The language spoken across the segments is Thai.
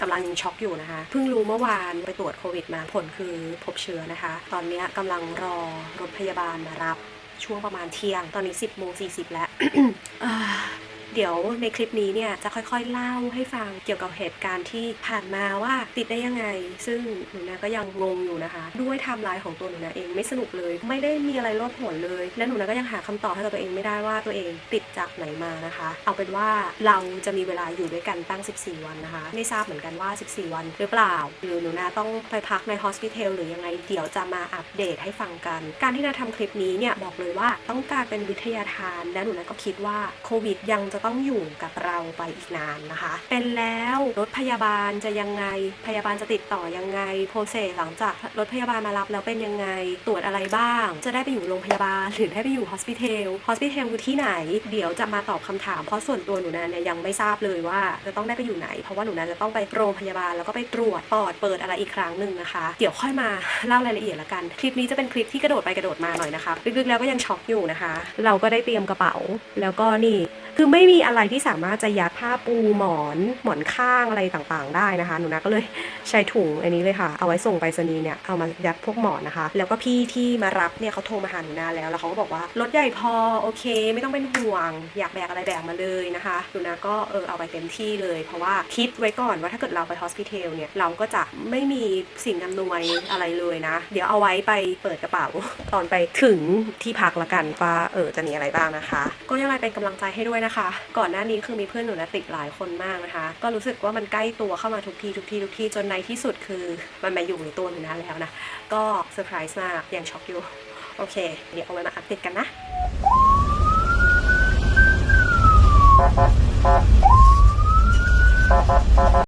กำลังยังช็อกอยู่นะคะ เพิ่งรู้เมื่อวานไปตรวจโควิดมาผลคือพบเชื้อนะคะ ตอนนี้กำลังรอรถพยาบาลมารับช่วงประมาณเที่ยง ตอนนี้ 10โมง40 แล้ว เดี๋ยวในคลิปนี้เนี่ยจะค่อยๆเล่าให้ฟังเกี่ยวกับเหตุการณ์ที่ผ่านมาว่าติดได้ยังไง ซึ่งหนูนาก็ยังงงอยู่นะคะ ด้วยไทม์ไลน์ของตัวหนูนาเองไม่สนุกเลย ไม่ได้มีอะไรโลดโผนเลย และหนูนาก็ยังหาคำตอบให้กับตัวเองไม่ได้ว่าตัวเองติดจากไหนมานะคะ เอาเป็นว่าเราจะมีเวลาอยู่ด้วยกันตั้ง 14 วันนะคะ ไม่ทราบเหมือนกันว่า 14 วันหรือเปล่า หรือหนูนาต้องไปพักในฮอสพิทอลหรือยังไงเดี๋ยวจะมาอัปเดตให้ฟังกัน การที่นาทำคลิปนี้เนี่ยบอกเลยว่าต้องการเป็นวิทยาทานและหนูนาก็คิดว่าโควิดยังจะต้องอยู่กับเราไปอีกนานนะคะ เป็นแล้วรถพยาบาลจะยังไง พยาบาลจะติดต่อยังไงโปรเซสหลังจากรถพยาบาลมารับแล้วเป็นยังไงตรวจอะไรบ้าง จะได้ไปอยู่โรงพยาบาลหรือได้ไปอยู่ฮอสพิทอลฮอสพิทอลคือที่ไหน เดี๋ยวจะมาตอบคำถามเพราะส่วนตัวหนูนาเนี่ยยังไม่ทราบเลยว่าจะต้องได้ไปอยู่ไหน เพราะว่าหนูนาจะต้องไปโรงพยาบาลแล้วก็ไปตรวจปอดเปิดอะไรอีกครั้งหนึ่งนะคะ เดี๋ยวค่อยมาเล่ารายละเอียดละกัน คลิปนี้จะเป็นคลิปที่กระโดดไปกระโดดมาหน่อยนะคะลึกๆแล้วก็ยังช็อกอยู่นะคะ เราก็ได้เตรียมกระเป๋า แล้วก็นี่คือไม่มีีอะไรที่สามารถจะยัดผ้าปูหมอนหมอนข้างอะไรต่างๆ ได้นะคะ หนูนาก็เลยใช้ถุงอันนี้เลยค่ะ เอาไว้ส่งไปรษณีย์เนี่ยเอามายัดพวกหมอนนะคะ แล้วก็พี่ที่มารับเนี่ยเขาโทรมาหาหนูนาแล้วแล้วเขาก็บอกว่ารถใหญ่พอโอเค ไม่ต้องเป็นห่วง อยากแบกอะไรแบกมาเลยนะคะหนูนาก็เออเอาไปเต็มที่เลย เพราะว่าคิดไว้ก่อนว่าถ้าเกิดเราไปฮอสพิทอลเนี่ยเราก็จะไม่มีสิ่งอำนวยอะไรเลยนะ เดี๋ยวเอาไว้ไปเปิดกระเป๋าตอนไปถึงที่พักละกันว่าเออจะมีอะไรบ้างนะคะ ก็ยังไงเป็นกำลังใจให้ด้วยนะคะก่อนหน้านี้คือมีเพื่อนหนูนะติดหลายคนมากนะคะ ก็รู้สึกว่ามันใกล้ตัวเข้ามาทุกทีทุกทีทุกทีจนในที่สุดคือมันมาอยู่ในตัวหนูนะแล้วนะ ก็เซอร์ไพรส์มากยังช็อกอยู่ โอเค เดี๋ยวเอาไว้มาอัปเดตกันนะ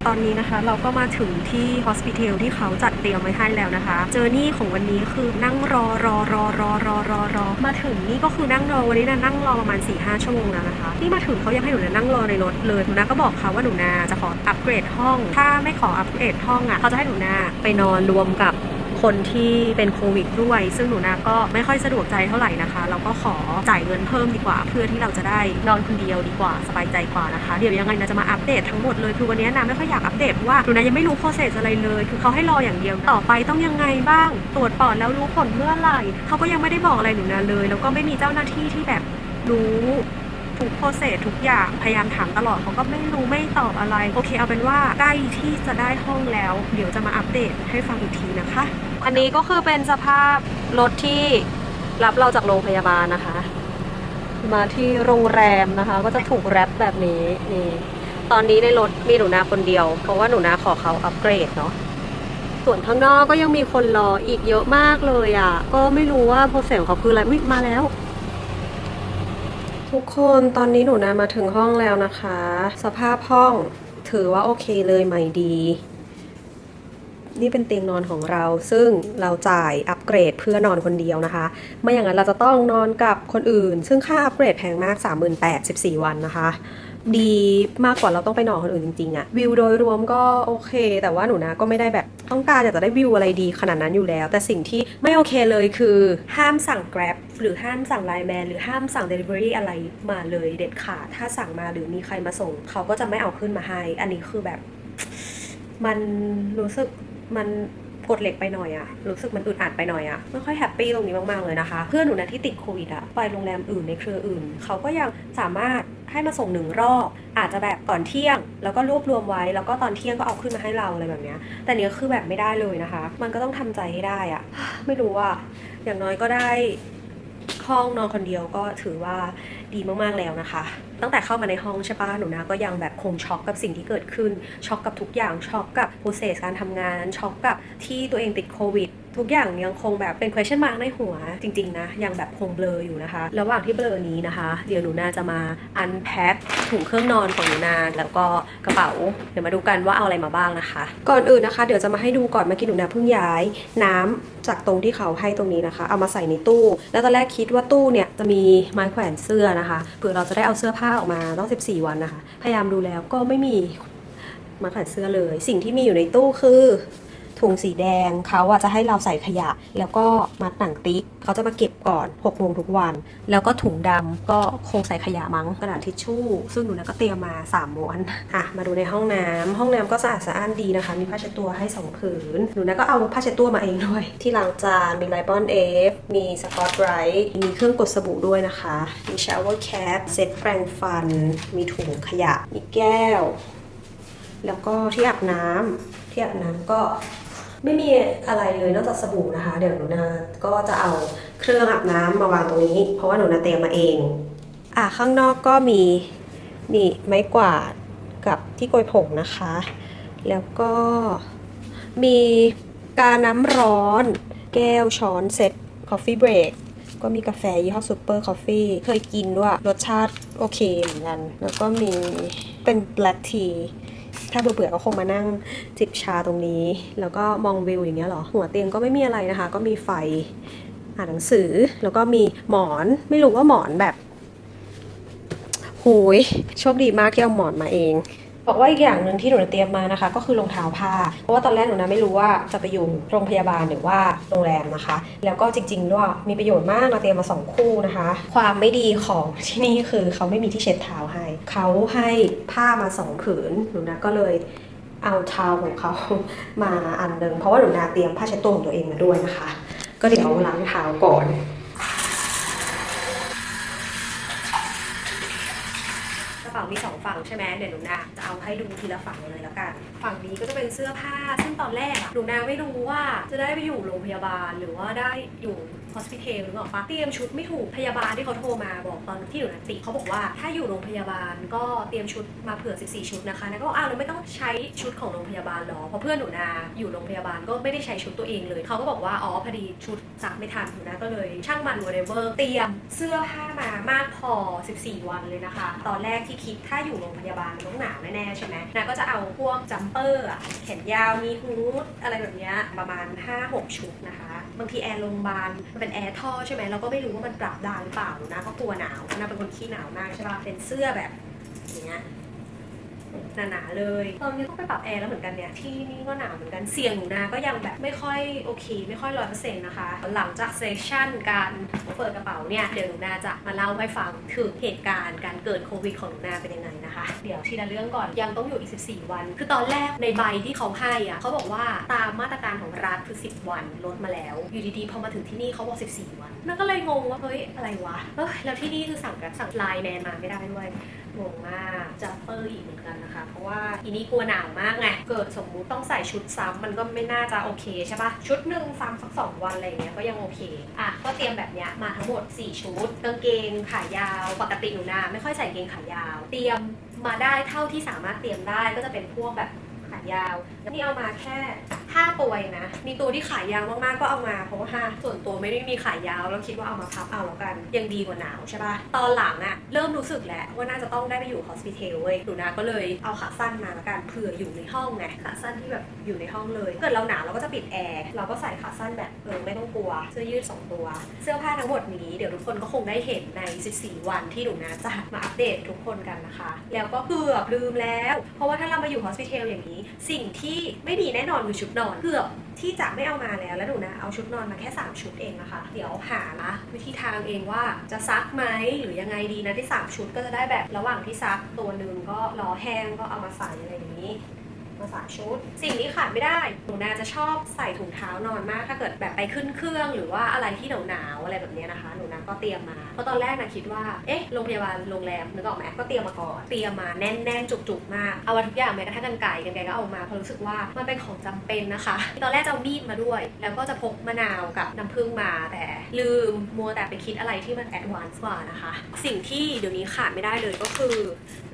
ตอนนี้นะคะเราก็มาถึงที่ฮอสพิทอลที่เขาจัดเตรียมไว้ให้แล้วนะคะ เจอร์นี่ของวันนี้คือนั่งรอรอรอรอรอรอรอมาถึงนี่ก็คือนั่งรอวันนี้นะนั่งรอประมาณ4ี่ห้าชั่วโมงแล้วนะคะที่มาถึงเขายังให้หนูนะนั่งรอในรถเลยหนูนะก็บอกเขาว่าหนูนาจะขออัปเกรดห้อง ถ้าไม่ขออัปเกรดห้องอะเขาจะให้หนูนาไปนอนรวมกับ คนที่เป็นโควิดด้วย ซึ่งหนูนาก็ไม่ค่อยสะดวกใจเท่าไหร่นะคะ เราก็ขอจ่ายเงินเพิ่มดีกว่า เพื่อที่เราจะได้นอนคนเดียวดีกว่าสบายใจกว่านะคะ เดี๋ยวยังไงนาจะมาอัปเดตทั้งหมดเลยคือวันนี้นาไม่ค่อยอยากอัปเดตเพราะว่าหนูนายังไม่รู้โปรเซสอะไรเลย คือเขาให้รออย่างเดียว ต่อไปต้องยังไงบ้าง ตรวจปอดแล้วรู้ผลเมื่อไหร่เขาก็ยังไม่ได้บอกอะไรหนูนาเลย แล้วก็ไม่มีเจ้าหน้าที่ที่แบบรู้ ทุกโปรเซสทุกอย่างพยายามถามตลอดเขาก็ไม่รู้ไม่ตอบอะไร โอเคเอาเป็นว่าใกล้ที่จะได้ห้องแล้ว เดี๋ยวจะมาอัปเดตให้ฟังอีกทีนะคะ อันนี้ก็คือเป็นสภาพรถที่รับเราจากโรงพยาบาลนะคะ มาที่โรงแรมนะคะ ก็จะถูกแรปแบบนี้นี่ตอนนี้ในรถมีหนูนาคนเดียว เพราะว่าหนูนาขอเขาอัปเกรดเนาะส่วนข้างนอกก็ยังมีคนรออีกเยอะมากเลยอะ่ะ ก็ไม่รู้ว่าโปรเซสของเขาคืออะไรมาแล้ว ทุกคนตอนนี้หนูนามาถึงห้องแล้วนะคะ สภาพห้องถือว่าโอเคเลยใหม่ดี นี่เป็นเตียงนอนของเรา ซึ่งเราจ่ายอัปเกรดเพื่อนอนคนเดียวนะคะ ไม่อย่างนั้นเราจะต้องนอนกับคนอื่น ซึ่งค่าอัปเกรดแพงมาก 38,000 14 วันนะคะ ดีมากกว่าเราต้องไปนอนคนอื่นจริงๆอะวิวโดยรวมก็โอเค แต่ว่าหนูนะก็ไม่ได้แบบต้องการอยากจะได้วิวอะไรดีขนาดนั้นอยู่แล้ว แต่สิ่งที่ไม่โอเคเลยคือ ห้ามสั่ง Grab หรือห้ามสั่งไลน์แมนหรือห้ามสั่ง Delivery อะไรมาเลยเด็ดขาดถ้าสั่งมาหรือมีใครมาส่ง เขาก็จะไม่เอาขึ้นมาให้ อันนี้คือแบบ มันรู้สึกมัน กดเหล็กไปหน่อยอะรู้สึกมันอึดอัดไปหน่อยอะไม่ค่อยแฮปปี้ตรงนี้มากๆเลยนะคะ เพื่อนหนูนะที่ติดโควิดอะไปโรงแรมอื่นในเครืออื่น เขาก็ยังสามารถให้มาส่งหนึ่งรอบ อาจจะแบบก่อนเที่ยง แล้วก็รวบรวมไว้ แล้วก็ตอนเที่ยงก็เอาขึ้นมาให้เราอะไรแบบเนี้ยแต่เนี้ยคือแบบไม่ได้เลยนะคะ มันก็ต้องทำใจให้ได้อะไม่รู้ว่าอย่างน้อยก็ได้ห้องนอนคนเดียวก็ถือว่าดีมากๆแล้วนะคะ ตั้งแต่เข้ามาในห้องใช่ปะหนูนะก็ยังแบบคงช็อกกับสิ่งที่เกิดขึ้น ช็อกกับทุกอย่าง ช็อกกับโปรเซสการทำงาน ช็อกกับที่ตัวเองติดโควิดทุกอย่างยังคงแบบเป็น question mark ในหัวจริง ๆ นะ ยังแบบคงเบลออยู่นะคะ ระหว่างที่เบลอนี้นะคะ เดี๋ยวหนูนาจะมา unpack ถุงเครื่องนอนของหนูนาแล้วก็กระเป๋า เดี๋ยวมาดูกันว่าเอาอะไรมาบ้างนะคะ ก่อนอื่นนะคะ เดี๋ยวจะมาให้ดูก่อนเมื่อกี้หนูนาเพิ่งย้าย น้ำจากตรงที่เขาให้ตรงนี้นะคะ เอามาใส่ในตู้ แล้วตอนแรกคิดว่าตู้เนี่ยจะมีไม้แขวนเสื้อนะคะเผื่อเราจะได้เอาเสื้อผ้าออกมาต้อง 14 วันนะคะ พยายามดูแล้วก็ไม่มีมาขัดเสื้อเลย สิ่งที่มีอยู่ในตู้คือ ถุงสีแดงเขาอะจะให้เราใส่ขยะ แล้วก็มัดหนังติ๊กเขาจะมาเก็บก่อน6โมงทุกวัน แล้วก็ถุงดำก็คงใส่ขยะมั้งกระดาษทิชชู่ ซึ่งหนูนะก็เตรียมมา3ม้วนอะมาดูในห้องน้ำห้องน้ำก็สะอาดสะอ้านดีนะคะ มีผ้าเช็ดตัวให้2ผืนหนูนะก็เอาผ้าเช็ดตัวมาเองด้วย ที่ล้างจานมีไลปอนเอฟมีสกอตไรท์มีเครื่องกดสบู่ด้วยนะคะ มีชาวเวอร์แคปเซ็ตแปรงฟัน มีถุงขยะ มีแก้ว แล้วก็ที่อาบน้ำที่อาบน้ำก็ ไม่มีอะไรเลยนอกจากสบู่นะคะ เดี๋ยวหนูนาก็จะเอาเครื่องอาบน้ำมาวางตรงนี้ เพราะว่าหนูนาเตรียมมาเอง อะข้างนอกก็มีนี่ไม้กวาดกับที่โกยผงนะคะ แล้วก็มีกาน้ำร้อน แก้วช้อนเซ็ตคอฟฟี่เบรกก็มีกาแฟยี่ห้อซูเปอร์คอฟฟี่เคยกินด้วย รสชาติโอเคเหมือนกัน แล้วก็มีเป็น black tea ถ้าเบื่อๆก็คงมานั่งจิบชาตรงนี้ แล้วก็มองวิวอย่างเงี้ยหรอ หัวเตียงก็ไม่มีอะไรนะคะ ก็มีไฟอ่านหนังสือ แล้วก็มีหมอน ไม่รู้ว่าหมอนแบบหูยโชคดีมากที่เอาหมอนมาเอง บอกว่าอีกอย่างหนึ่งที่หนูเตรียมมานะคะ ก็คือรองเท้าผ้า เพราะว่าตอนแรกหนูนะไม่รู้ว่าจะไปอยู่โรงพยาบาลหรือว่าโรงแรมนะคะ แล้วก็จริงๆด้วยมีประโยชน์มากเราเตรียมมาสองคู่นะคะ ความไม่ดีของที่นี่คือเขาไม่มีที่เช็ดเท้าให้ เขาให้ผ้ามาสองผืนหนูนะก็เลยเอาเท้าของเขามาอันหนึ่งเพราะว่าหนูนาเตรียมผ้าเช็ดตัวของตัวเองมาด้วยนะคะ ก็เดี๋ยวล้างเท้าก่อน กระเป๋า มีสองฝั่งใช่ไหมเดี๋ยวหนูนาจะเอาให้ดูทีละฝั่งเลยแล้วกัน ฝั่งนี้ก็จะเป็นเสื้อผ้า ซึ่งตอนแรกอะหนูนาไม่รู้ว่าจะได้ไปอยู่โรงพยาบาลหรือว่าได้อยู่ hospital หรือเปล่าปะเตรียมชุดไม่ถูกพยาบาลที่เขาโทรมาบอกตอนที่อยู่นาติเขาบอกว่าถ้าอยู่โรงพยาบาลก็เตรียมชุดมาเผื่อ 14 ชุดนะคะแล้วก็อกอ้าวเราไม่ต้องใช้ชุดของโรงพยาบาลหรอเพราะเพื่อนหนูนาอยู่โรงพยาบาลก็ไม่ได้ใช้ชุดตัวเองเลยเขาก็บอกว่าอ๋อพอดีชุดซักไม่ทันหนูนาก็เลย ช่างมัน whatever เตรียมเสื้อผ้ามามากพอ 14 วันเลยนะคะ ตอนแรกที่คิดถ้าอยู่โรงพยาบาลต้องหนาวแน่ๆใช่ไหมนาก็จะเอาพวกจัมเปอร์อะแขนยาวมีฮูดอะไรแบบเนี้ยประมาณ 5-6 ชุดนะคะ บางทีแอร์โรงพยาบาลมันเป็นแอร์ท่อใช่ไหมเราก็ไม่รู้ว่ามันปรับได้หรือเปล่านะก็กลัวหนาวนะเป็นคนขี้หนาวมากใช่ป่ะเป็นเสื้อแบบอย่างเงี้ย หนาๆเลยตอนนี้ต้องไปปรับแอร์แล้วเหมือนกันเนี่ยที่นี่ก็หนาวเหมือนกันเสียงหนูนาก็ยังแบบไม่ค่อยโอเค ไม่ค่อยร้อยเปอร์เซ็นต์นะคะ หลังจากเซสชั่นการเปิดกระเป๋าเนี่ยเดี๋ยวหนูนาจะมาเล่าให้ฟังถึงเหตุการณ์การเกิดโควิดของหนูนาเป็นยังไงนะคะ เดี๋ยวทีละเรื่องก่อนยังต้องอยู่อีก 14 วัน คือตอนแรกในใบที่เขาให้อะเขาบอกว่าตามมาตรการของรัฐคือ 10 วันลดมาแล้ว อยู่ดีๆพอมาถึงที่นี่เขาบอก 14 วันนั่นก็เลยงงว่าเฮ้ยอะไรวะเอ้ยแล้วที่นี่คือสั่งแบบสั่งไลน์แมนมาไม่ได้ด้วยงงมากจัมเปอร์อีกเหมือนกันนะคะ เพราะว่าอีนี้กลัวหนาวมากไง เกิดสมมุติต้องใส่ชุดซ้ำมันก็ไม่น่าจะโอเคใช่ปะชุดหนึ่งซ้ำสักสองวันอะไรอย่างเงี้ยก็ยังโอเค อะ ก็เตรียมแบบเนี้ยมาทั้งหมด 4 ชุดกางเกงขายาว ปกติหนูนาไม่ค่อยใส่กางเกงขายาว เตรียมมาได้เท่าที่สามารถเตรียมได้ก็จะเป็นพวกแบบขายาว นี่เอามาแค่5ตัวเองนะ มีตัวที่ขายยาวมากๆก็เอามาเพราะว่าส่วนตัวไม่ได้มีขายยาวแล้วคิดว่าเอามาพับเอาแล้วกัน ยังดีกว่าหนาวใช่ปะตอนหลังอะเริ่มรู้สึกแล้วว่าน่าจะต้องได้ไปอยู่ hospital เว้ยหนูนาก็เลยเอาขาสั้นมาแล้วกันเผื่ออยู่ในห้องไงขาสั้นที่แบบอยู่ในห้องเลยเกิดเราหนาวเราก็จะปิดแอร์เราก็ใส่ขาสั้นแบบเออไม่ต้องกลัวเสื้อยืดสองตัว เสื้อผ้าทั้งหมดนี้เดี๋ยวทุกคนก็คงได้เห็นใน 14 วันที่หนูนาจะมาอัปเดตทุกคนกันนะคะ แล้วก็เกือบลืมแล้ว เพราะว่าถ้าเรามาอยู่ hospital อย่างนี้ สิ่งที่ไม่มีแน่นอนคือชุดนอนเกือบที่จะไม่เอามาแล้วแล้วหนูนะเอาชุดนอนมาแค่ 3 ชุดเองนะคะ เดี๋ยวหาละวิธีทางเองว่าจะซักไหมหรือยังไงดีนะที่ 3 ชุดก็จะได้แบบระหว่างที่ซักตัวหนึ่งก็รอแห้งก็เอามาใส่อะไรอย่างนี้ มาสามชุด สิ่งที่ขาดไม่ได้หนูนาจะชอบใส่ถุงเท้านอนมาก ถ้าเกิดแบบไปขึ้นเครื่อง หรือว่าอะไรที่หนาวๆอะไรแบบนี้นะคะ หนูนาก็เตรียมมา เพราะตอนแรกนะคิดว่า เอ๊ะ โรงพยาบาลโรงแรมนึกออกไหมก็เตรียมมาก่อน เตรียมมาแน่นๆ จุกๆ มาก เอาทุกอย่างแม้กระทั่งกันไก่กันไก่ก็เอามา เพราะรู้สึกว่ามันเป็นของจำเป็นนะคะ ตอนแรกจะเอามีดมาด้วย แล้วก็จะพกมะนาวกับน้ำผึ้งมา แต่ลืมมัวแต่ไปคิดอะไรที่มันแอดวานซ์กว่านะคะ สิ่งที่เดี๋ยวนี้ขาดไม่ได้เลยก็คือ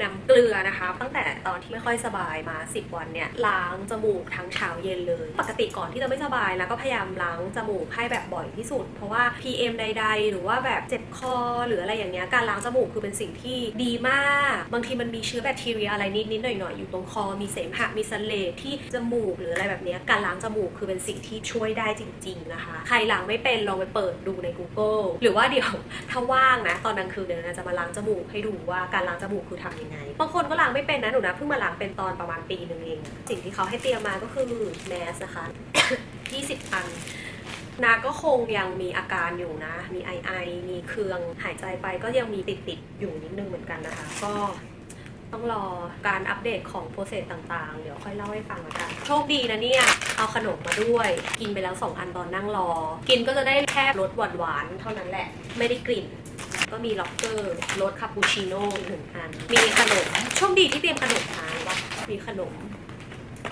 น้ำเกลือนะคะ ตั้งแต่ตอนที่ไม่ค่อยสบายมา 10 วันเนี่ยล้างจมูกทั้งเช้าเย็นเลย ปกติก่อนที่จะไม่สบายนะก็พยายามล้างจมูกให้แบบบ่อยที่สุด เพราะว่า PM ใด ๆ หรือว่าแบบเจ็บคอ หรืออะไรอย่างเงี้ยการล้างจมูกคือเป็นสิ่งที่ดีมาก บางทีมันมีเชื้อแบคทีเรียอะไรนิดๆหน่อยๆอยู่ตรงคอมีเสมหะมีสเลดที่จมูกหรืออะไรแบบเนี้ยการล้างจมูกคือเป็นสิ่งที่ช่วยได้จริง ๆนะคะ ใครล้างไม่เป็นลองไปเปิดดูใน Google หรือว่าเดี๋ยวถ้าว่างนะตอนกลางคืนเดี๋ยวนะจะมาล้างจมูกให้ดูว่าการล้างจมูกคือทำยังไงบางคนก็ล้างไม่เป็นนะหนูนะเพิ่งมาล้างเป็นตอนประมาณปีหนึ่งเองสิ่งที่เขาให้เตรียมมาก็คือแมสนะคะ 20 อัน นาก็คงยังมีอาการอยู่นะ มีไอไอ มีเครือง หายใจไปก็ยังมีติดติดอยู่นิดนึงเหมือนกันนะคะ ก็ต้องรอการอัปเดตของโปรเซสต่างๆ เดี๋ยวค่อยเล่าให้ฟังละกัน โชคดีนะเนี่ย เอาขนมมาด้วย กินไปแล้ว 2 อันตอนนั่งรอ กินก็จะได้แค่รสหวานๆ เท่านั้นแหละ ไม่ได้กลิ่น ก็มีล็อกเกอร์รสคาปูชิโน่หนึ่งอัน มีขนม โชคดีที่เตรียมขนมมาว่ามีขนม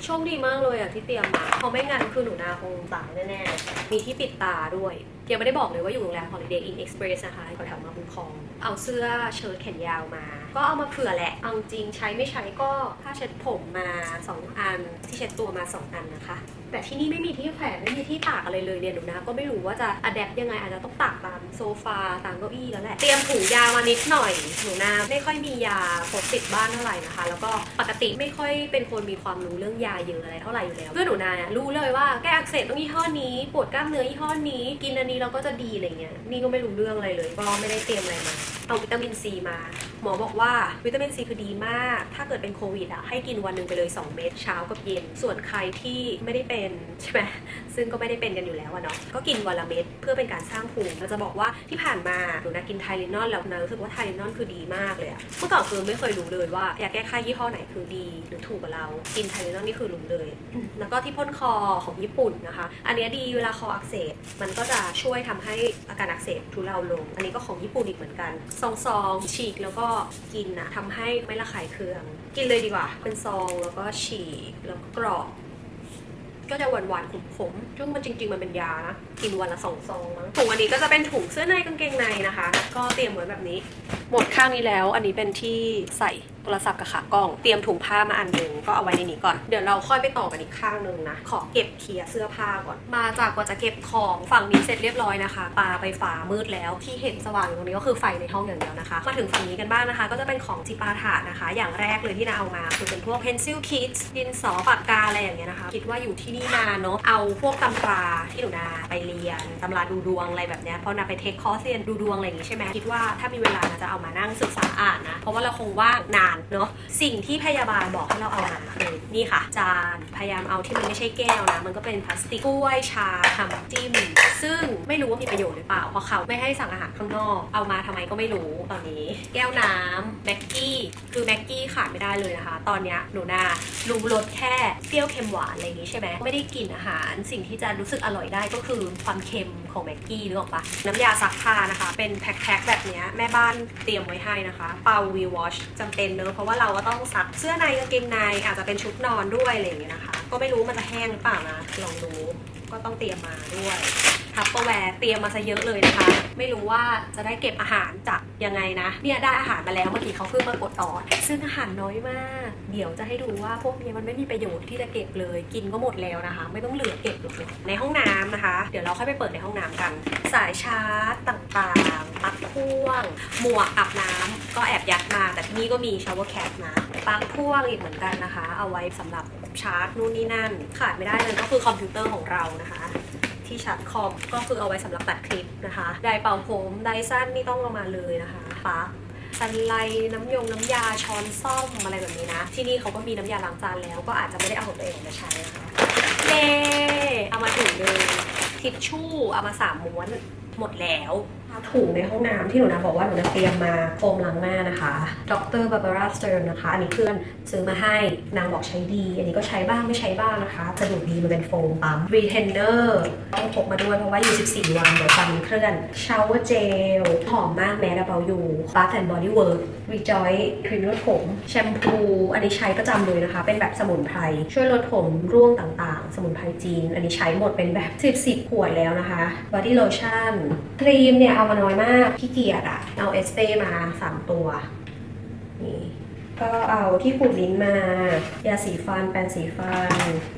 โชคดีมากเลยอะที่เตรียมมาเพราะไม่งั้นคือหนูนาคงตายแน่ๆมีที่ปิดตาด้วยยังไม่ได้บอกเลยว่าอยู่โรงแรม Holiday Inn Express นะคะแถวมาบุญคอง เอาเสื้อเชิ้ตแขนยาวมา ก็เอามาเผื่อแหละ เอาจริงใช้ไม่ใช้ก็ผ้าเช็ดผมมา 2 อัน ที่เช็ดตัวมา 2 อันนะคะ แต่ที่นี่ไม่มีที่แขวนไม่มีที่ตากอะไรเลยเนี่ยหนูนะ ก็ไม่รู้ว่าจะอัดแอปยังไงอาจจะต้องตากตามโซฟาตามเก้าอี้แล้วแหละ เตรียมถุงยามานิดหน่อยหนูนาไม่ค่อยมียาพกติดบ้านเท่าไหร่นะคะ แล้วก็ปกติไม่ค่อยเป็นคนมีความรู้เรื่องยาเยอะอะไรเท่าไหร่อยู่แล้วเพื่อนหนูนาเนี่ยรู้เลยว่าแก้อักเสบต้องยี่ห้อนี้ปวดกล้ามเนื้อยี่ห้อนี้กินอันนี้เราก็จะดีอะไรเงี้ยนี่ก็ไม่รู้เรื่องอะไรเลยก็ไม่ได้เตรียมอะไรมาเอาวิตามินซีมา หมอบอกว่าวิตามินซีคือดีมาก ถ้าเกิดเป็นโควิดอะให้กินวันหนึ่งไปเลย 2 เม็ดเช้ากับเย็น ส่วนใครที่ไม่ได้เป็นใช่ไหมซึ่งก็ไม่ได้เป็นกันอยู่แล้วอะเนาะก็กินวันละเม็ดเพื่อเป็นการสร้างภูมิเราจะบอกว่าที่ผ่านมาหนูนะกินไทลินอลแล้วนะรู้สึกว่าไทลินอลคือดีมากเลยอะเมื่อก่อนคือไม่เคยรู้เลยว่ายาแก้ไข้ยี่ห้อไหนคือดี หรือถูกกับเรา กินไทลินอลนี่คือรู้เลย แล้วก็ที่พ่นคอของญี่ปุ่นนะคะ อันเนี้ยดีเวลาคออักเสบมันก็จะช่วยทำให้อาการอักเสบทุเลาลง อันนี้ก็ของญี่ปุ่นอีกเหมือนกันซองๆฉีกแล้วก็กินนะทำให้ไม่ระคายเคือง กินเลยดีกว่า เป็นซองแล้วก็ฉีกแล้วก็กรอกก็จะหวานๆขมๆซึ่งมันจริง ๆ มันเป็นยานะ กินวันละสองซองมั้งถุงอันนี้ก็จะเป็นถุงเสื้อในกางเกงในนะคะ ก็เตรียมไว้แบบนี้ หมดข้างนี้แล้ว อันนี้เป็นที่ใส่ โทรศัพท์กับขากล้อง เตรียมถุงผ้ามาอันหนึ่งก็เอาไว้ในนี้ก่อน เดี๋ยวเราค่อยไปต่อกันอีกข้างหนึ่งนะ ขอเก็บเคลียร์เสื้อผ้าก่อน มาจากกว่าจะเก็บของฝั่งนี้เสร็จเรียบร้อยนะคะปาไปฝามืดแล้วที่เห็นสว่างอยู่ตรงนี้ก็คือไฟในห้องอย่างเดียวนะคะ มาถึงฝั่งนี้กันบ้างนะคะ ก็จะเป็นของจิปาถะนะคะ อย่างแรกเลยที่นาเอามาคือเป็นพวก pencil kit ดินสอปากกาอะไรอย่างเงี้ยนะคะ คิดว่าอยู่ที่นี่นานเนาะ เอาพวกตำราที่หนูนาไปเรียนตำราดูดวงอะไรแบบเนี้ยเพราะนาไปเทคคอร์สเรียนดูดวงอะไรอย่างงี้ใช่ไหมคิดว่าถ้ามีเวลานาจะเอามานั่งศึกษาอ่านนะ เพราะว่าเราคงว่างนานเนาะสิ่งที่พยาบาลบอกให้เราเอามาคือนี่ค่ะ จานพยายามเอาที่มันไม่ใช่แก้วนะ มันก็เป็นพลาสติกกล้วยชาทำจิ้มซึ่งไม่รู้ว่ามีประโยชน์หรือเปล่าเพราะเขาไม่ให้สั่งอาหารข้างนอกเอามาทำไมก็ไม่รู้ตอนนี้ แก้วน้ำแม็กกี้คือแม็กกี้ขาดไม่ได้เลยนะคะ ตอนนี้หนูนารู้รสแค่เปรี้ยวเค็มหวานอะไรอย่างงี้ใช่ไหมไม่ได้กินอาหาร สิ่งที่จะรู้สึกอร่อยได้ก็คือความเค็มของแม็กกี้นึกออกปะน้ำยาซักผ้านะคะ เป็นแพ็คๆแบบนี้แม่บ้านเตรียมไว้ให้นะคะเป่าวีวอชจำเป็นเนอะเพราะว่าเราก็ต้องซักเสื้อในกางเกงในอาจจะเป็นชุดนอนด้วยอะไรอย่างเงี้ยนะคะ ก็ไม่รู้มันจะแห้งหรือเปล่านะลองดูก็ต้องเตรียมมาด้วย ทัพเปอร์แวร์เตรียมมาซะเยอะเลยนะคะ ไม่รู้ว่าจะได้เก็บอาหารจากยังไงนะ เนี่ยได้อาหารมาแล้วเมื่อกี้เขาเพิ่งมากดออดซึ่งอาหารน้อยมาก เดี๋ยวจะให้ดูว่าพวกนี้มันไม่มีประโยชน์ที่จะเก็บเลย กินก็หมดแล้วนะคะ ไม่ต้องเหลือเก็บหรอกในห้องน้ำนะคะ เดี๋ยวเราค่อยไปเปิดในห้องน้ำกัน สายชาร์จต่างๆปลั๊กพ่วง หมวกอาบน้ำก็แอบยัดมา แต่ที่นี่ก็มีชาวเวอร์แคปนะปลั๊กพ่วงอีกเหมือนกันนะคะ เอาไว้สำหรับชาร์จนู่นนี่นั่น ขาดไม่ได้เลยก็คือคอมพิวเตอร์ของเรานะคะ ที่ชาร์จคอมก็คือเอาไว้สำหรับตัดคลิปนะคะไดร์เป่าผมไดสั้นนี่ต้องเอามาเลยนะคะปลั๊กสันไลน้ำยงน้ำยาช้อนซ่อมอะไรแบบนี้นะ ที่นี่เขาก็มีน้ำยาล้างจานแล้ว ก็อาจจะไม่ได้เอาของตัวเองมาใช้นะคะเย่เอามาถุงเลยทิชชู่เอามาสามม้วนหมดแล้ว ถุงในห้องน้ำที่หนูนะบอกว่าหนูนะเตรียมมาโฟมล้างหน้านะคะดรบาบาร่าสเตอร์นะคะ อันนี้เพื่อนซื้อมาให้นางบอกใช้ดี อันนี้ก็ใช้บ้างไม่ใช้บ้างนะคะสะดวกดีมันเป็นโฟมปั๊มรีเทนเนอร์ต้องพกมาด้วยเพราะว่าอยู่14 วันเดี๋ยวฟันเคลื่อนชาวเวอร์เจลหอมมากแม้ดับเบิลยูบาร์แอนด์บอดี้เวิร์กรีจอยครีมนวดผมแชมพู อันนี้ใช้ประจำเลยนะคะ เป็นแบบสมุนไพรช่วยลดผมร่วงต่างๆ สมุนไพรจีน อันนี้ใช้หมดเป็นแบบ 10 10ขวดแล้วนะคะบอดี้โลชั่นครีมเนี่ยเอามาน้อยมากขี้เกียจอะเอาเอสเตมา 3 ตัว นี่ ก็เอาที่ขูดลิ้นมา ยาสีฟัน แปรงสีฟัน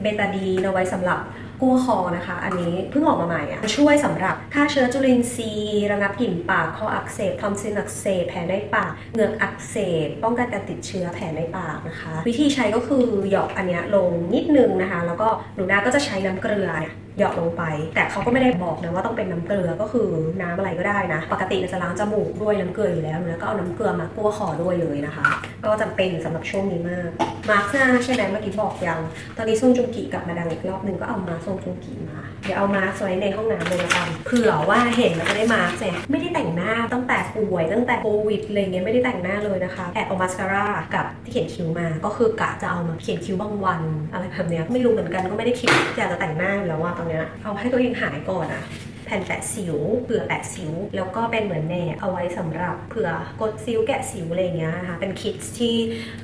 เบตาดีนเอาไว้สำหรับกู้คอนะคะ อันนี้เพิ่งออกมาใหม่อะช่วยสำหรับฆ่าเชื้อจุลินทรีย์ระงับกลิ่นปาก คออักเสบทอมซินอักเสบแผลในปาก เหงือกอักเสบ ป้องกันการติดเชื้อแผลในปากนะคะ วิธีใช้ก็คือหยอกอันเนี้ยลงนิดนึงนะคะ แล้วก็หนูนาก็จะใช้น้ำเกลือเนี่ย หยอดลงไป แต่เขาก็ไม่ได้บอกนะว่าต้องเป็นน้ำเกลือก็คือน้ำอะไรก็ได้นะ ปกติเราจะล้างจมูกด้วยน้ำเกลืออยู่แล้วนะก็เอาน้ำเกลือมากั้วคอด้วยเลยนะคะ ก็จำเป็นสำหรับช่วงนี้มากมาร์คหน้าใช่ไหมเมื่อกี้บอกยังตอนนี้ซุงจุงกิกลับมาดังอีกรอบหนึ่งก็เอามาซุงจุงกิมาเดี๋ยวเอามาร์คไว้ในห้องน้ำเลยละกันเผื่อว่าเห็นแล้วจะได้มาร์คเนี่ยไม่ได้แต่งหน้าตั้งแต่ป่วยตั้งแต่โควิดอะไรเงี้ยไม่ได้แต่งหน้าเลยนะคะแอบเอามาสคาร่ากับที่เขียนคิ้วมาก็คือกะจะเอามาเขียนคิ้วบางวัน อะไรแบบเนี้ยไม่รู้เหมือนกันก็ไม่ได้คิดอยากจะแต่งหน้าแล้วว่าตเนี้ยเอาให้ตัวเองหายก่อนอะแผ่นแปะสิวเผื่อแปะสิว แล้วก็เป็นเหมือนแหนบเอาไว้สำหรับเผื่อกดซิวแกะสิวอะไรเงี้ยนะคะเป็นคิดที่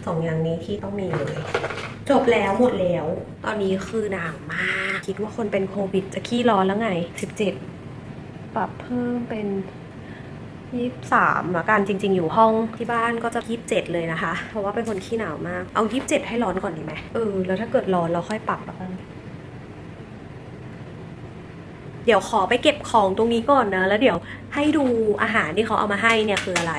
สองอย่างนี้ที่ต้องมีเลยจบแล้วหมดแล้ว ตอนนี้คือหนาวมาก คิดว่าคนเป็นโควิดจะขี้ร้อนแล้วไง 17 ปรับเพิ่มเป็น23ละกันจริง ๆ อยู่ห้องที่บ้านก็จะ27เลยนะคะ เพราะว่าเป็นคนขี้หนาวมาก เอา27ให้ร้อนก่อนดีไหมเออ แล้วถ้าเกิดร้อนเราค่อยปรับละกันเดี๋ยวขอไปเก็บของตรงนี้ก่อนนะ แล้วเดี๋ยวให้ดูอาหารที่เขาเอามาให้เนี่ยคืออะไร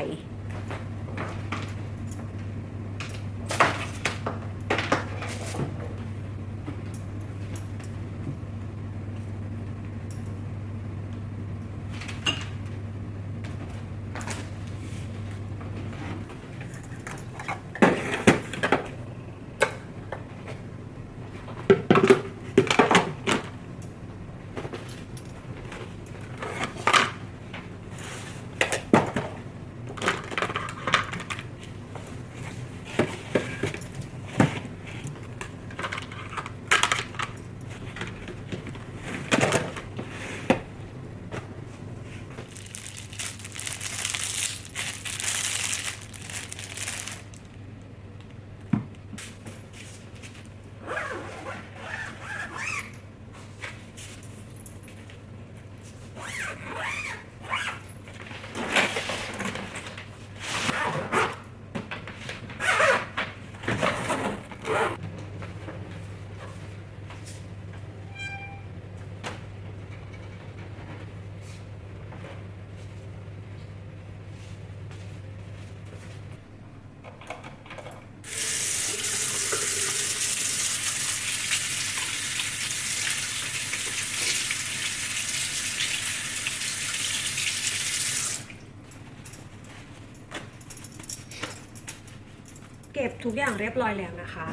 เก็บทุกอย่างเรียบร้อยแล้วนะคะ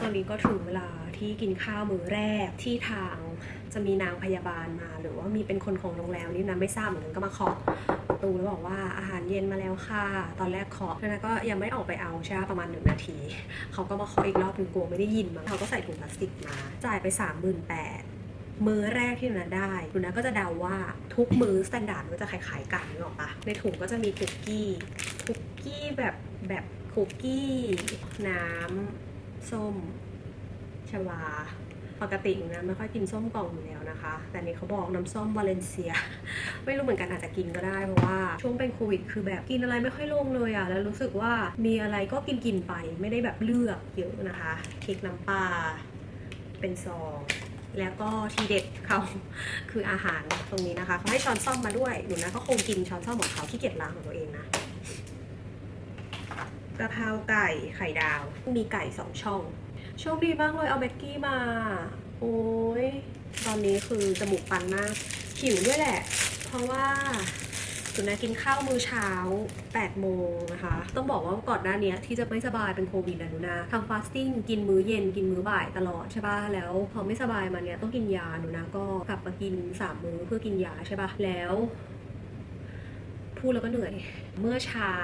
ตอนนี้ก็ถึงเวลาที่กินข้าวมื้อแรกที่ทางจะมีนางพยาบาลมา หรือว่ามีเป็นคนของโรงแรมนี่นะไม่ทราบเหมือนกันก็มาเคาะประตูแล้วบอกว่าอาหารเย็นมาแล้วค่ะ ตอนแรกเคาะแล้วนะก็ยังไม่ออกไปเอาใช่ปะประมาณหนึ่งนาที เขาก็มาเคาะอีกรอบหนึ่งกลัวไม่ได้ยินมาเขาก็ใส่ถุงพลาสติกมา จ่ายไปสามหมื่นแปดมื้อแรกที่หนูนะได้หนูนะก็จะเดาว่าทุกมื้อสแตนดาร์ดมันจะคล้ายๆกันนึกออกปะในถุงก็จะมีคุกกี้ คุกกี้แบบแบบ คุกกี้ น้ำส้ม ชวา ปกตินะไม่ค่อยกินส้มกล่องอยู่แล้วนะคะ แต่นี่เขาบอกน้ำส้มวาเลนเซีย ไม่รู้เหมือนกันอาจจะกินก็ได้เพราะว่า ช่วงเป็นโควิดคือแบบกินอะไรไม่ค่อยลงเลยอะแล้วรู้สึกว่ามีอะไรก็กินกินไปไม่ได้แบบเลือกเยอะนะคะพริกน้ำปลาเป็นซองแล้วก็ทีเด็ดเขาคืออาหารตรงนี้นะคะเขาให้ช้อนซ่อมมาด้วยหนูนะก็คงกินช้อนซ่อมของเขาที่เกียจล้างของตัวเองนะ กะเพราไก่ไข่ดาว มีไก่สองช่อง โชคดีมากเลยเอาเบกกี้มา โอ้ยตอนนี้คือจมูกปันมาก หิวด้วยแหละ เพราะว่าสุนัขกินข้าวมื้อเช้า 8 โมงนะคะ ต้องบอกว่าก่อนหน้านี้ที่จะไม่สบายเป็นโควิดนะหนูนะทำฟาสติ้งกินมื้อเย็นกินมื้อบ่ายตลอดใช่ป่ะ แล้วพอไม่สบายมาเนี้ยต้องกินยาหนูนะก็กลับมากิน 3 มื้อเพื่อกินยาใช่ป่ะ แล้ว พูดแล้วก็เหนื่อย เมื่อเช้า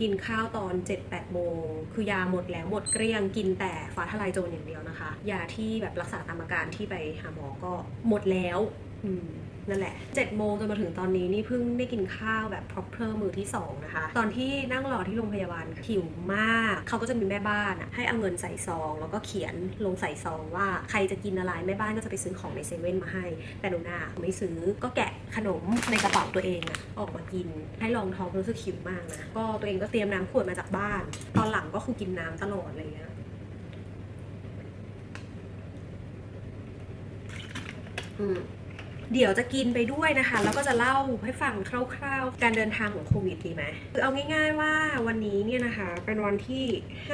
กินข้าวตอน 7-8 โมง คือยาหมดแล้วหมดเกลี้ยงกินแต่ฟ้าทลายโจรอย่างเดียวนะคะ ยาที่แบบรักษาตามอาการที่ไปหาหมอก็หมดแล้ว อืม นั่นแหละ7โมงจนมาถึงตอนนี้นี่เพิ่งได้กินข้าวแบบ proper มือที่ 2 นะคะ ตอนที่นั่งรอที่โรงพยาบาลหิวมาก เขาก็จะมีแม่บ้านอะให้เอาเงินใส่ซอง แล้วก็เขียนลงใส่ซองว่าใครจะกินอะไรแม่บ้านก็จะไปซื้อของในเซเว่นมาให้ แต่หนูนาไม่ซื้อก็แกะขนมในกระเป๋าตัวเองอะออกมากิน ให้ลองท้องรู้สึกหิวมากนะก็ตัวเองก็เตรียมน้ำขวดมาจากบ้าน ตอนหลังก็คือกินน้ำตลอดอะไรเงี้ยอืม เดี๋ยวจะกินไปด้วยนะคะ แล้วก็จะเล่าให้ฟังคร่าวๆ การเดินทางของโควิดดีไหมคือเอาง่ายๆว่าวันนี้เนี่ยนะคะ เป็นวันที่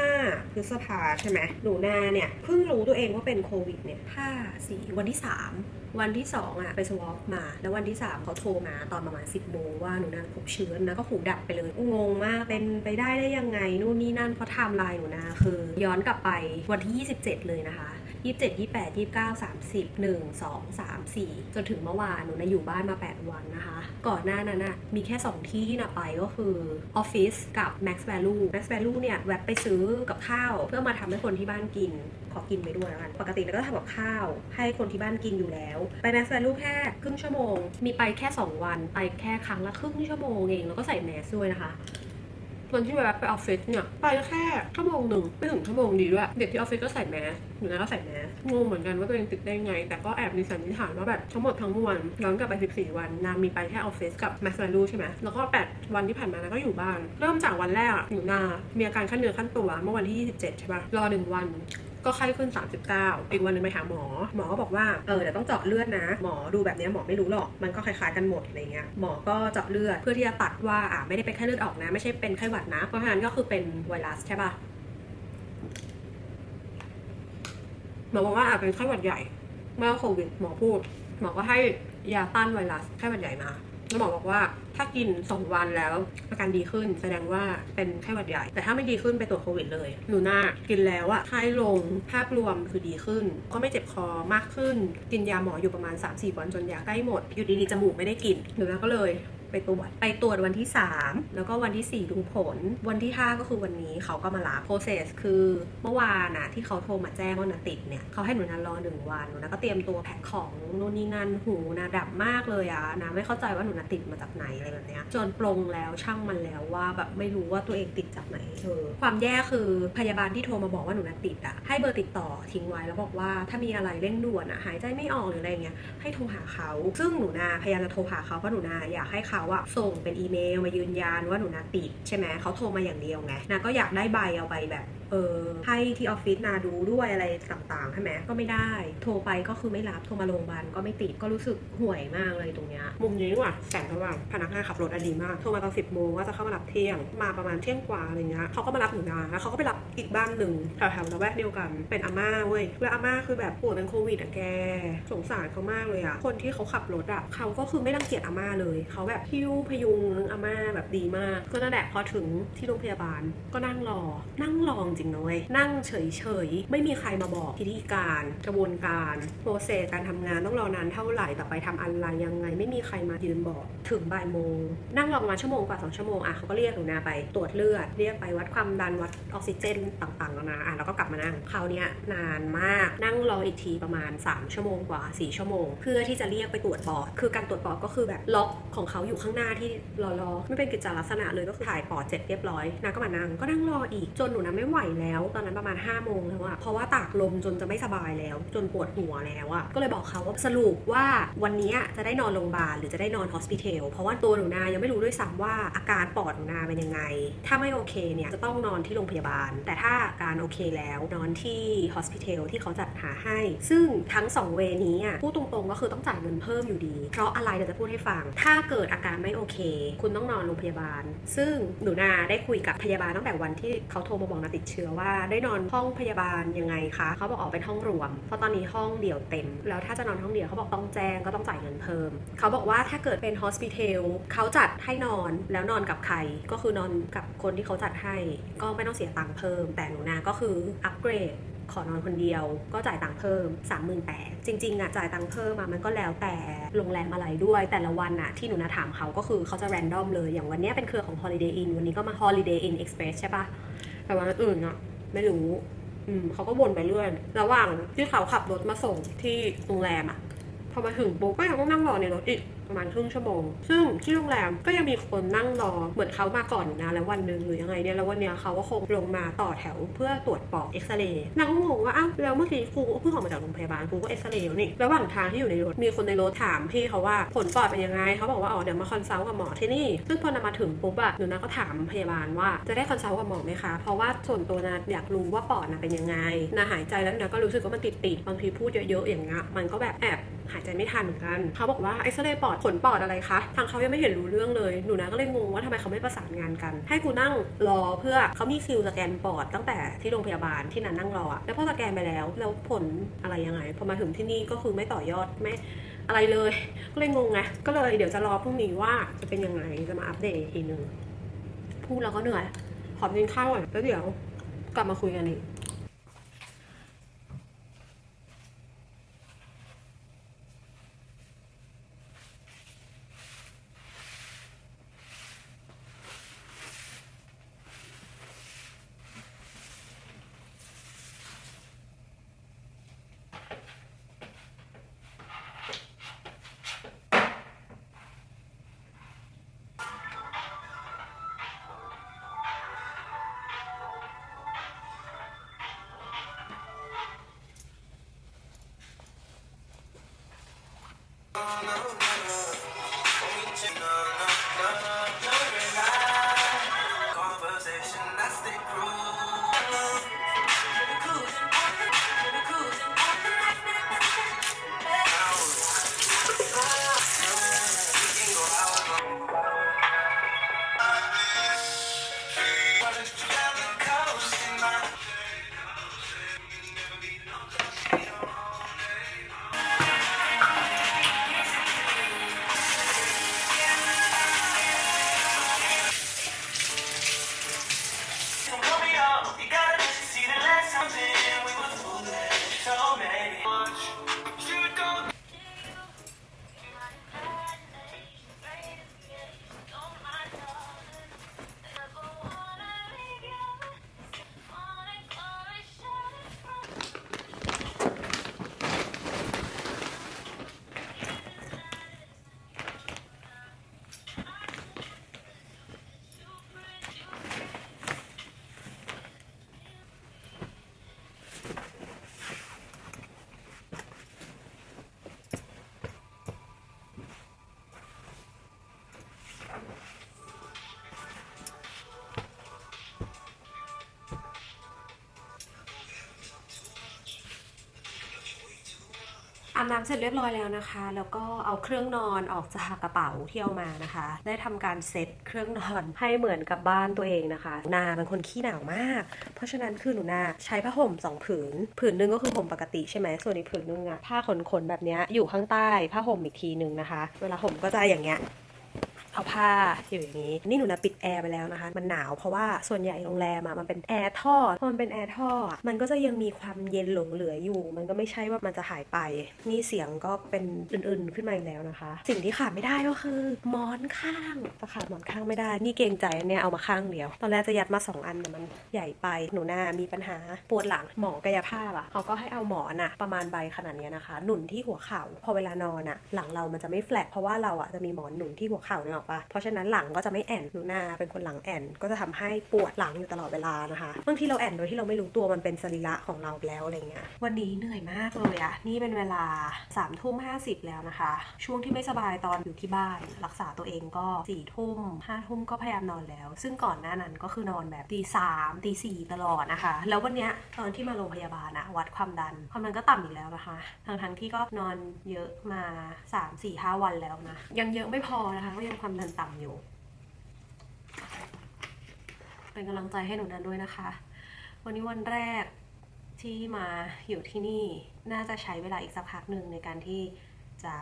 5 พฤษภาใช่ไหมหนูนาเนี่ยเพิ่งรู้ตัวเองว่าเป็นโควิดเนี่ย5 4วันที่ 3วันที่ 2อะไปสวอปมา แล้ววันที่ 3เขาโทรมาตอนประมาณ 10โมงว่าหนูนาพบเชื้อนะก็หูดับไปเลยงงมากเป็นไปได้ได้ยังไงนู่นนี่นั่นเพราะไทม์ไลน์หนูนาคือ ย้อนกลับไปวันที่ 27 เลยนะคะ ยี่สิบเจ็ดยี่แปดยี่เก้าสามสิบหนึ่งสองสามสี่จนถึงเมื่อวานหนูนะอยู่บ้านมา8วันนะคะ ก่อนหน้านั้นน่ะมีแค่2ที่ที่นาไปก็คือออฟฟิศกับ Max Value Max Value เนี่ยแวะไปซื้อกับข้าว เพื่อมาทำให้คนที่บ้านกินขอกินไปด้วยแล้วกัน ปกติเราก็ทำกับข้าว ให้คนที่บ้านกินอยู่แล้ว ไป Max Value แค่ครึ่งชั่วโมง มีไปแค่ 2 วัน ไปแค่ครั้งละครึ่งชั่วโมงเอง แล้วก็ใส่แมสด้วยนะคะ วันที่แวะไปออฟฟิศเนี่ยไปแค่ชั่วโมงหนึ่งไม่ถึงชั่วโมงดีด้วยเด็กที่ออฟฟิศก็ใส่แมสอยู่นะก็ใส่แมสงงเหมือนกันว่าตัวเองติดได้ไง แต่ก็แอบมีสันนิษฐานว่าแบบทั้งหมดทั้งมวลย้อนกลับไป 14 วันนางมีไปแค่ออฟฟิศกับแมส v a ลูใช่ไหมแล้วก็ 8 วันที่ผ่านมานางก็อยู่บ้าน เริ่มจากวันแรกอะอยู่นามีอาการขั้นเนื้อขั้นตัวเมื่อวันที่ 27 ใช่ปะรอหนึ่งวัน ก็ไข้ขึ้น 39 อีกวันหนึงไปหาหมอ หมอก็บอกว่าเออเดี๋ยวต้องเจาะเลือดนะ หมอดูแบบนี้หมอไม่รู้หรอก มันก็คล้ายๆกันหมดอะไรเงี้ย หมอก็เจาะเลือดเพื่อที่จะตัดว่าอ่าไม่ได้เป็นไข้เลือดออกนะ ไม่ใช่เป็นไข้หวัดนะ เพราะฉะนั้นก็คือเป็นไวรัสใช่ปะหมอบอกว่าอาจเป็นไข้หวัดใหญ่ เมื่อโควิดหมอพูด หมอก็ให้ยาต้านไวรัสไข้หวัดใหญ่มา แล้วหมอบอกว่าถ้ากิน 2 วันแล้วอาการดีขึ้น แสดงว่าเป็นไข้หวัดใหญ่ แต่ถ้าไม่ดีขึ้นไปตรวจโควิดเลย หนูนากินแล้วอะไข้ลงภาพรวมคือดีขึ้น ก็ไม่เจ็บคอมากขึ้น กินยาหมออยู่ประมาณ 3-4 วันจนยาใกล้หมด อยู่ดีๆจมูกไม่ได้กลิ่นหนูนาก็เลย ไปตรวจไปตรวจวันที่ 3 แล้วก็วันที่ 4 ดูผล วันที่ 5 ก็คือวันนี้เขาก็มารับ process คือเมื่อวานน่ะที่เขาโทรมาแจ้งว่าหนูติดเนี่ยเขาให้หนูนารอหนึ่งวันหนูนาก็เตรียมตัวแพ็คของนู่นนี่นั่นหูนาดับมากเลยอะนะไม่เข้าใจว่าหนูนาติดมาจากไหนอะไรแบบเนี้ยจนปรงแล้วช่างมันแล้วว่าแบบไม่รู้ว่าตัวเองติดจากไหนเออความแย่คือพยาบาลที่โทรมาบอกว่าหนูนาติดอะให้เบอร์ติดต่อทิ้งไว้แล้วบอกว่าถ้ามีอะไรเร่งด่วนอะหายใจไม่ออกหรืออะไรเงี้ยให้โทรหาเขาซึ่งหนูนาพยายามจะโทรหาเขาเพราะหนูนาอยากให้เขาอะส่งเป็นอีเมลมายืนยันว่าหนูนาติดใช่ไหมเขาโทรมาอย่างเดียวไงนาก็อยากได้ใบเอาไปแบบเออให้ที่ออฟฟิศนาดูด้วยอะไรต่างๆใช่ไหมก็ไม่ได้ โทรไปก็คือไม่รับโทรมาโรงพยาบาลก็ไม่ติดก็รู้สึกห่วยมากเลยตรงเนี้ยมุมนี้ว่ะแสงสว่างพนักงานขับรถอดีมากโทรมาตอนสิบโมงว่าจะเข้ามารับเที่ยงมาประมาณเที่ยงกว่าอะไรเงี้ยเขาก็มารับหนูนาแล้วเขาก็ไปรับอีกบ้านหนึ่งแถวๆละแวกเดียวกันเป็นอาม่าเว้ยแล้วอาม่าคือแบบป่วยเป็นโควิดอะแกสงสารเขามากเลยอะคนที่เขาขับรถอะเขาก็คือไม่รังเกียจอาม่าเลยเขาแบบพิ้วพยุงอาม่าแบบดีมาก ก็นั่นแหละพอถึงที่โรงพยาบาลก็นั่งรอ นั่งรอจริงนะเว้ยนั่งเฉยๆ ไม่มีใครมาบอกพิธีการกระบวนการโปรเซสการทำงานต้องรอนานเท่าไหร่ต่อไปทำอะไรยังไง ไม่มีใครมายืนบอกถึงบ่ายโมง นั่งรอประมาณชั่วโมงกว่าสองชั่วโมงอะเขาก็เรียกหนูนาไปตรวจเลือดเรียกไปวัดความดันวัดออกซิเจนต่างๆแล้วนะอะแล้วก็กลับมานั่งคราวนี้นานมากนั่งรออีกทีประมาณ 3 ชั่วโมงกว่า 4 ชั่วโมง เพื่อที่จะเรียกไปตรวจปอดคือการตรวจปอดก็คือแบบล็อกของเขาอยู่ข้างหน้าที่รอรอไม่เป็นกิจลักษณะเลยก็คือถ่ายปอดเสร็จเรียบร้อยนาก็มานั่งก็นั่งรออีกจนหนูนะไม่ไหวแล้ว ตอนนั้นประมาณ5้าโมงแล้วอะเพราะว่าตากลมจนจะไม่สบายแล้ว จนปวดหัวแล้วอะก็เลยบอกเขาว่าสรุปว่าวันนี้จะได้นอนโรงพยาบาลหรือจะได้นอนฮอสพิทอลเพราะว่าตัวหนูนายังไม่รู้ด้วยซ้ำว่าอาการปอดหนูนาเป็นยังไง ถ้าไม่โอเคเนี่ยจะต้องนอนที่โรงพยาบาล แต่ถ้าอาการโอเคแล้วนอนที่ฮอสพิทอลที่เขาจัดหาให้ ซึ่งทั้งสองเวนี้อะพูดตรงๆก็คือต้องจ่ายเงินเพิ่มอยู่ดี เพราะอะไรเดี๋ยวจะพูดให้ฟัง ถ้าเกิดอาการไม่โอเค คุณต้องนอนโรงพยาบาล ซึ่งหนูนาได้คุยกับพยาบาลตั้งแต่วันที่เขาโทรมาบอกนาติดเชื้อว่าได้นอนห้องพยาบาลยังไงคะเขาบอกออกเป็นห้องรวม เพราะตอนนี้ห้องเดี่ยวเต็ม แล้วถ้าจะนอนห้องเดี่ยวเขาบอกต้องแจ้งก็ต้องจ่ายเงินเพิ่ม เขาบอกว่าถ้าเกิดเป็นฮอสพิทอลเขาจัดให้นอนแล้วนอนกับใครก็คือนอนกับคนที่เขาจัดให้ ก็ไม่ต้องเสียตังค์เพิ่ม แต่หนูนาก็คืออัปเกรด ขอนอนคนเดียวก็จ่ายตังค์เพิ่ม 38,000จริงๆอะจ่ายตังค์เพิ่มอะมันก็แล้วแต่โรงแรมอะไรด้วย แต่ละวันอะที่หนูนาถามเขาก็คือเขาจะแรนดอมเลย อย่างวันนี้เป็นเครือของ Holiday Inn วันนี้ก็มา Holiday Inn Express ใช่ปะแต่วันอื่นอะไม่รู้อืมเขาก็วนไปเรื่อยระหว่างที่เขาขับรถมาส่งที่โรงแรมอะพอมาถึงปุ๊บก็ยังต้องนั่งรอในรถอีก ประมาณครึ่งชั่วโมง ซึ่งที่โรงแรมก็ยังมีคนนั่งรอเหมือนเขามาก่อนนะ แล้ววันหนึ่งหรือยังไงเนี่ยแล้ววันเนี้ยเขาก็คงลงมาต่อแถวเพื่อตรวจปอดเอ็กซเรย์นางก็งงว่าอ้าวแล้วเมื่อกี้ครูเพิ่งออกมาจากโรงพยาบาลครูก็เอ็กซเรย์แล้วนี่ระหว่างทางที่อยู่ในรถมีคนในรถถามพี่เขาว่าผลปอดเป็นยังไงเขาบอกว่าอ๋อเดี๋ยวมาคอนซัลท์กับหมอที่นี่ซึ่งพอนำมาถึงปุ๊บอะหนูนาก็ถามพยาบาลว่าจะได้คอนซัลท์กับหมอไหมคะ เพราะว่าส่วนตัวนาอยากรู้ว่าปอดน่ะเป็นยังไงนาหายใจแล้วนาก็รู้สึกว่ามันติดติดบางทีพูดเยอะๆอย่างเงี้ยมันก็แบบแอบหายใจไม่ทันเหมือนกันเขาบอกว่าเอ็กซเรย์ปอดผลปอดอะไรคะทางเขายังไม่เห็นรู้เรื่องเลยหนูนาก็เลยงงว่าทำไมเขาไม่ประสานงานกัน ให้กูนั่งรอเพื่อเขามีคิวสแกนปอดตั้งแต่ที่โรงพยาบาลที่นันนั่งรออะแล้วพอสแกนไปแล้วแล้วผลอะไรยังไงพอมาถึงที่นี่ก็คือไม่ต่อยอดไม่อะไรเลย ก็เลยงงไงก็เลยเดี๋ยวจะรอพรุ่งนี้ว่าจะเป็นยังไงจะมาอัปเดตอีกทีหนึ่งพูดแล้วก็เหนื่อยขอกินข้าวก่อนแล้วเดี๋ยวกลับมาคุยกันอีก on, on. อาบน้ำเสร็จเรียบร้อยแล้วนะคะ แล้วก็เอาเครื่องนอนออกจากกระเป๋าที่เอามานะคะ ได้ทำการเซตเครื่องนอนให้เหมือนกับบ้านตัวเองนะคะนาเป็นคนขี้หนาวมาก เพราะฉะนั้นคือหนูนาใช้ผ้าห่มสองผืน ผืนหนึ่งก็คือห่มปกติใช่ไหมส่วนอีกผืนนึงอะผ้าขนๆแบบเนี้ยอยู่ข้างใต้ผ้าห่มอีกทีนึงนะคะ เวลาห่มก็จะอย่างเงี้ย เอาผ้าอยู่อย่างนี้ นี่หนูนะปิดแอร์ไปแล้วนะคะ มันหนาวเพราะว่าส่วนใหญ่โรงแรมอะมันเป็นแอร์ท่อพอมันเป็นแอร์ท่อ มันก็จะยังมีความเย็นหลงเหลืออยู่ มันก็ไม่ใช่ว่ามันจะหายไป นี่เสียงก็เป็นอื่นๆขึ้นมาอีกแล้วนะคะ สิ่งที่ขาดไม่ได้ก็คือหมอนข้างจะขาดหมอนข้างไม่ได้ นี่เกรงใจเนี่ยเอามาข้างเดียว ตอนแรกจะยัดมาสองอันแต่มันใหญ่ไป หนูนามีปัญหาปวดหลังหมอกายภาพอะเขาก็ให้เอาหมอนอะประมาณใบขนาดเนี้ยนะคะ หนุนที่หัวเข่า พอเวลานอนอะหลังเรามันจะไม่แฟลตเพราะว่าเราอะจะมีหมอนหนุนที่หัวเข่าเนี่ยปะเพราะฉะนั้นหลังก็จะไม่แอนหนูนาเป็นคนหลังแอนก็จะทำให้ปวดหลังอยู่ตลอดเวลานะคะบางทีเราแอนโดยที่เราไม่รู้ตัวมันเป็นสรีระของเราแล้วอะไรเงี้ยวันนี้เหนื่อยมากเลยอะนี่เป็นเวลา3ามทุ่มห้าสิบแล้วนะคะ ช่วงที่ไม่สบายตอนอยู่ที่บ้าน รักษาตัวเองก็สี่ทุ่มห้าทุ่มก็พยายามนอนแล้ว ซึ่งก่อนหน้านั้นก็คือนอนแบบตีสามตีสี่ตลอดนะคะ แล้ววันเนี้ยตอนที่มาโรงพยาบาลอะวัดความดัน ความดันก็ต่ำอีกแล้วนะคะ ทั้งทั้งที่ก็นอนเยอะมาสามสี่ห้าวันแล้วนะยังเยอะไม่พอนะคะก็ยังความดันต่ำอยู่ เป็นกำลังใจให้หนูนันด้วยนะคะ วันนี้วันแรกที่มาอยู่ที่นี่น่าจะใช้เวลาอีกสักพักหนึ่งในการที่จะ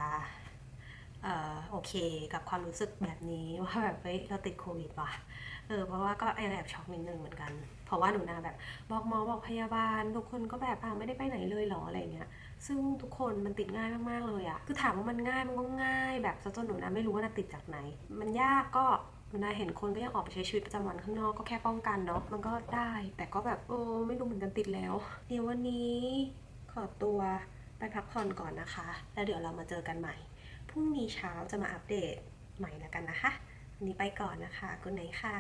ออโอเคกับความรู้สึกแบบนี้ว่าแบบเฮ้ยเราติดโควิดว่ะเออเพราะว่าก็แอบช็อกนิดนึงเหมือนกัน เพราะว่าหนูนาแบบ บอกหมอบอกพยาบาลทุกคนก็แบบอ่าไม่ได้ไปไหนเลยหรออะไรเงี้ย ซึ่งทุกคนมันติดง่ายมากๆเลยอะคือถามว่ามันง่ายมันก็ง่าย แบบซะจนหนูนาไม่รู้ว่านาติดจากไหน มันยากก็หนูนาเห็นคนก็ยังออกไปใช้ชีวิตประจำวันข้างนอกก็แค่ป้องกันเนาะมันก็ได้ แต่ก็แบบโอ้ไม่รู้เหมือนกันติดแล้ว เดี๋ยววันนี้ขอตัวไปพักผ่อนก่อนนะคะ แล้วเดี๋ยวเรามาเจอกันใหม่พรุ่งนี้เช้าจะมาอัปเดตใหม่แล้วกันนะคะวันนี้ไปก่อนนะคะกุนไหนค่ะ